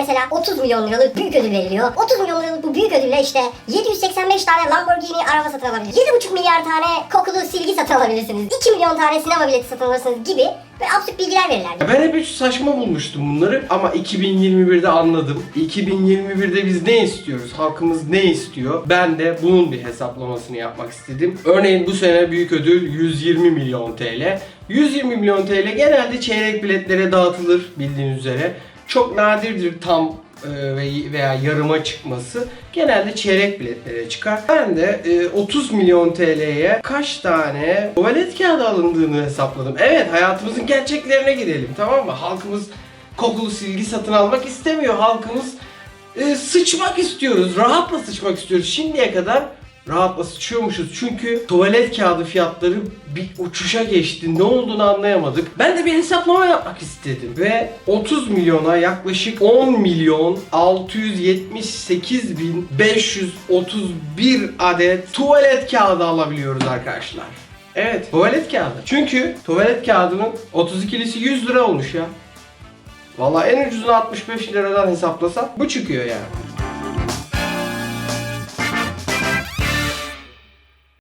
mesela 30 milyon liralık büyük ödül veriliyor. 30 milyon liralık bu büyük ödülle işte 785 tane Lamborghini araba satın alabilirsiniz. 7,5 milyar tane kokulu silgi satın alabilirsiniz. 2 milyon tane sinema bileti satın alırsınız gibi böyle absürt bilgiler verirlerdi. Ben hep hiç saçma bulmuştum bunları ama 2021'de anladım. 2021'de biz ne istiyoruz? Halkımız ne istiyor? Ben de bunun bir hesaplamasını yapmak istedim. Örneğin bu sene büyük ödül 120 milyon TL. 120 milyon TL genelde çeyrek biletlere dağıtılır bildiğiniz üzere. Çok nadirdir tam e, ve- veya yarıma çıkması genelde çeyrek biletlere çıkar. Ben de e, 30 milyon TL'ye kaç tane tuvalet kağıdı alındığını hesapladım. Evet hayatımızın gerçeklerine gidelim tamam mı? Halkımız kokulu silgi satın almak istemiyor. Halkımız e, sıçmak istiyoruz. Rahatla sıçmak istiyoruz. Şimdiye kadar rahatla sıçıyormuşuz. Çünkü tuvalet kağıdı fiyatları bir uçuşa geçti. Ne olduğunu anlayamadık. Ben de bir hesaplama yapmak istedim. Ve 30 milyona yaklaşık 10 milyon 678 bin 531 adet tuvalet kağıdı alabiliyoruz arkadaşlar. Evet tuvalet kağıdı. Çünkü tuvalet kağıdının 32'lisi 100 lira olmuş ya. Vallahi en ucuzunu 65 liradan hesaplasak bu çıkıyor yani.